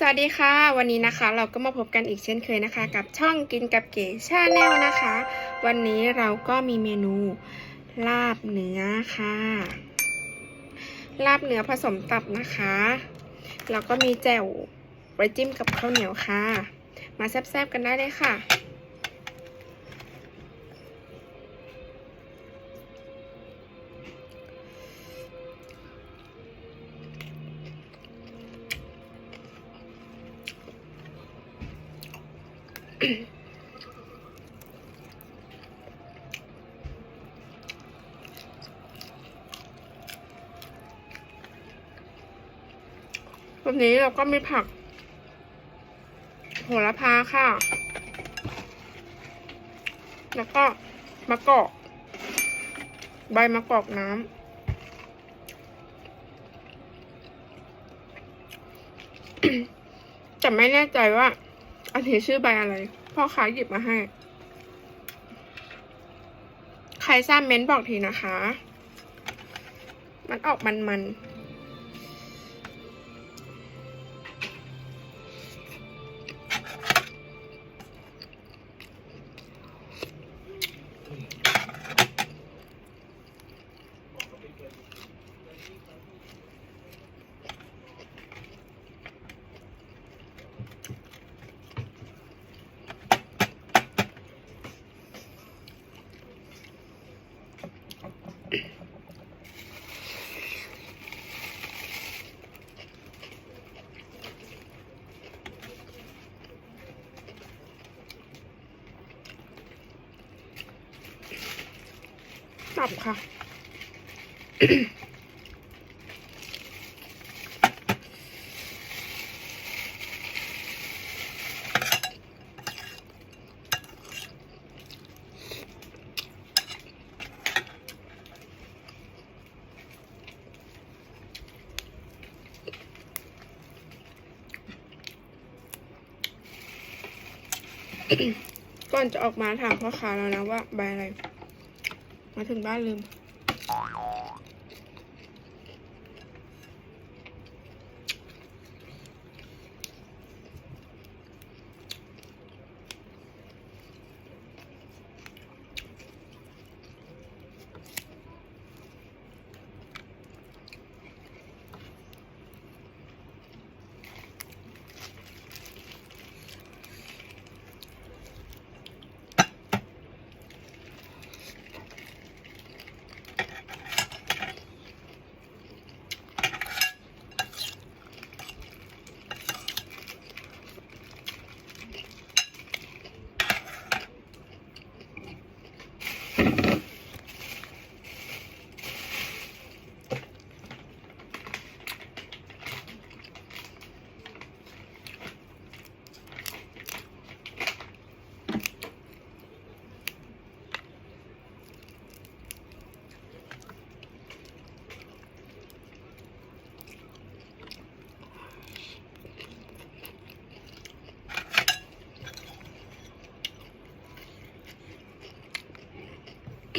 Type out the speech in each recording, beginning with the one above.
สวัสดีค่ะ วันนี้นะคะเราก็มาพบกันอีกเช่นเคยนะคะ กับช่องกินกับเก๋ชาแนลนะคะ วันนี้เราก็มีเมนูลาบเนื้อค่ะ ลาบเนื้อผสมตับนะคะแล้วก็มีแจ่วไว้จิ้มกับข้าวเหนียวค่ะ มาแซ่บๆกันได้เลยค่ะ วันนี้เราก็มีผัก โหระพาค่ะ แล้วก็มะกอก ใบมะกอกน้ำแต่ไม่แน่ใจว่า อันนี้ชื่อใบอะไร พ่อค้าหยิบมาให้ ใครทราบเม้นบอกทีนะคะ มันออกมันๆับค่ะ ก่อนจะออกมาถามพ่อค้าแล้วนะว่าใบอะไร มาถึงบ้านลืม ต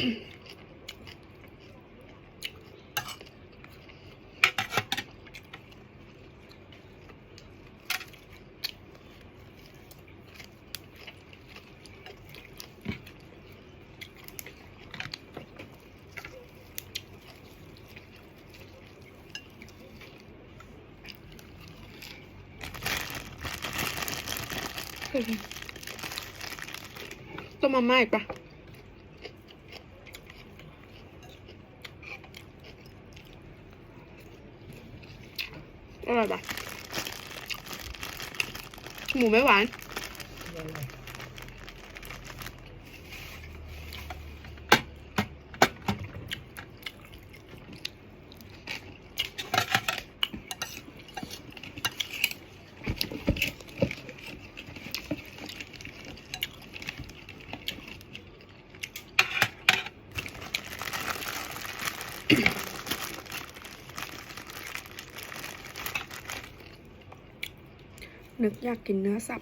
้มมาม่า อร่อยปะหมูไม่หวาน นึกอยากกินเนื้อสับ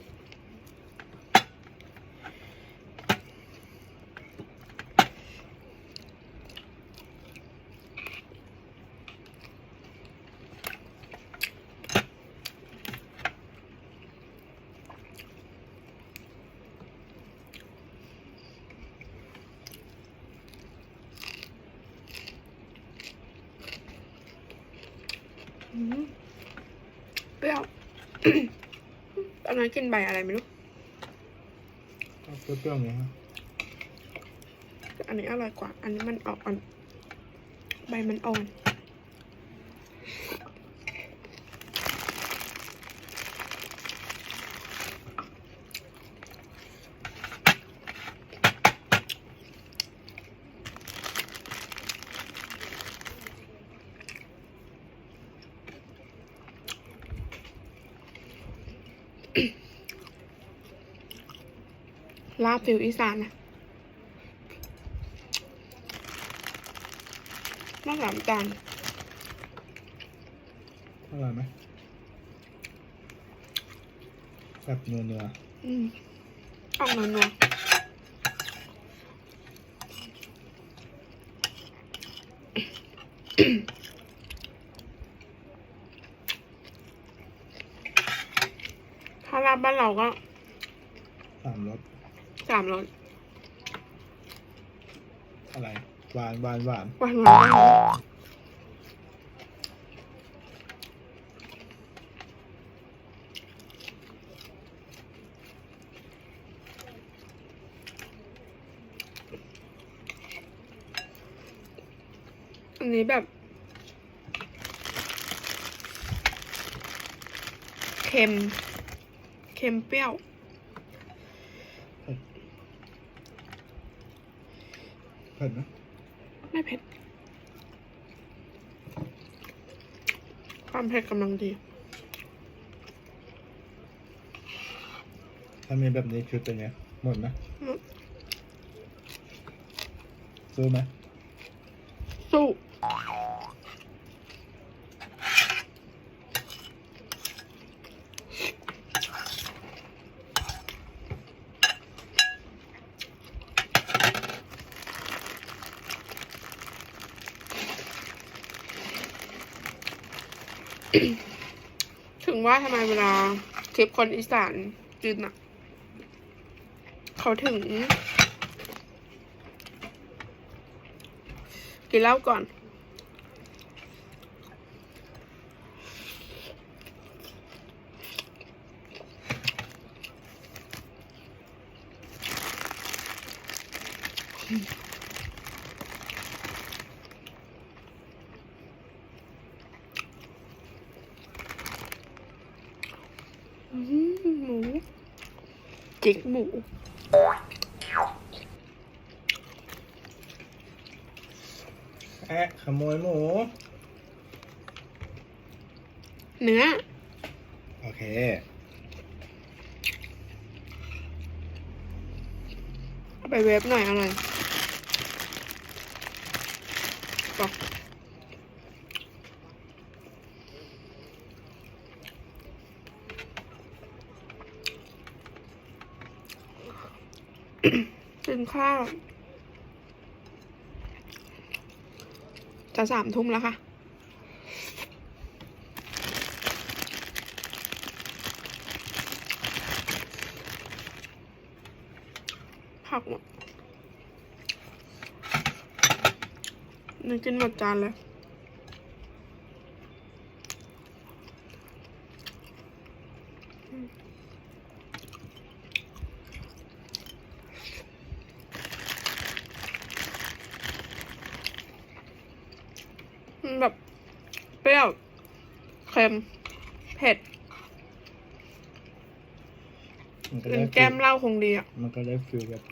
อืมเปรี้ยว ตอนนั้นกินใบอะไรไม่รู้ก็เปรี้ยวๆอย่างเงี้ยฮะอันนี้อร่อยกว่า อันนี้มันออกอ่อน ใบมันอ่อน ลาบฟิวอีสานนะน่าสามจานอร่อยไหมแบบเนื้อเนื้ออืมออกนัวๆถ้าลาบบ้านเราก็สามรส สามรสอะไร หวานหวานหวานหวานหวานอันนี้แบบ เค็ม เค็มเปรี้ยว เผ็ดนะไม่เผ็ด ความเผ็ดกำลังดีถ้ามีแบบนี้ชุดเป็นไงหมดไหมอืมซื้อไหมสู้ ถึงว่าทำไมเวลาคลิปคนอีสานกินอะเขาถึง กินเหล้าก่อนอืมหมู จิกหมูแอะขโมยหมู เนื้อ โอเค เอาไปเวฟหน่อยอร่อยบอก กินข้าวจะสามทุ่มแล้วค่ะ ผักหมดนี่กินหมดจานเลย มันแบบ เปรี้ยว เค็ม เผ็ดมันก็เป็ได้นแก้มเหล้าคงดีอะ มันก็ได้ฟิลแบบ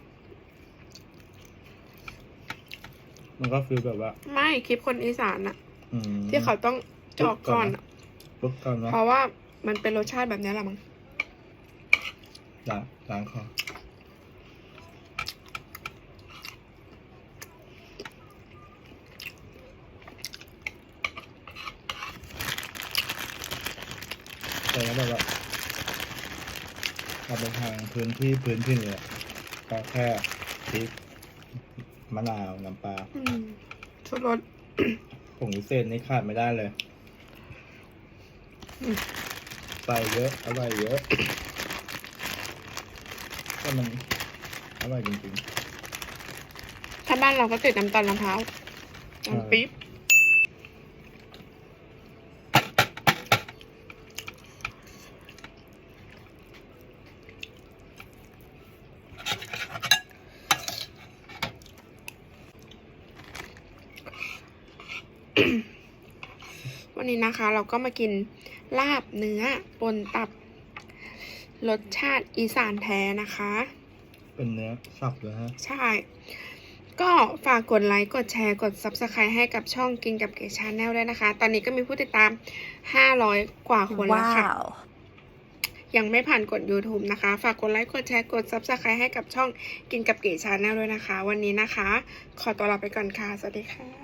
มันก็ฟิลแบบว่า ไม่คลิปคนอีสานอะอืมที่เขาต้องจอกก่อนอะปุ๊บก่อนนะเพราะว่ามันเป็นรสชาติแบบนี้แหละมั้งล้างล้างคอ แต่ก็แบบว่าเราเป็นทางพื้นที่พื้นที่เลยอะก็แค่พริกมะนาวน้ำปลาอืมชุดรสผงวิเศษนี่ขาดไม่ได้เลยอืมใส่เยอะอร่อยเยอะก็มันอร่อยจริงถ้าบ้านเราก็ติดน้ำตาลมะพร้าวน้ำปี๊บ นี้นะคะ เราก็มากินลาบเนื้อปนตับ รสชาติอีสานแท้นะคะ เป็นเนื้อสับเลยฮะ ใช่ ก็ฝากกดไลค์ กดแชร์ กด Subscribe ให้กับช่องกินกับเก๋ชาแนลด้วยนะคะ ตอนนี้ก็มีผู้ติดตาม 500 กว่าคนแล้วค่ะ Wow. ยังไม่ผ่านกด YouTube นะคะ ฝากกดไลค์ กดแชร์ กด Subscribe ให้กับช่องกินกับเก๋ชาแนลด้วยนะคะ วันนี้นะคะ ขอตัวลาไปก่อนค่ะ สวัสดีค่ะ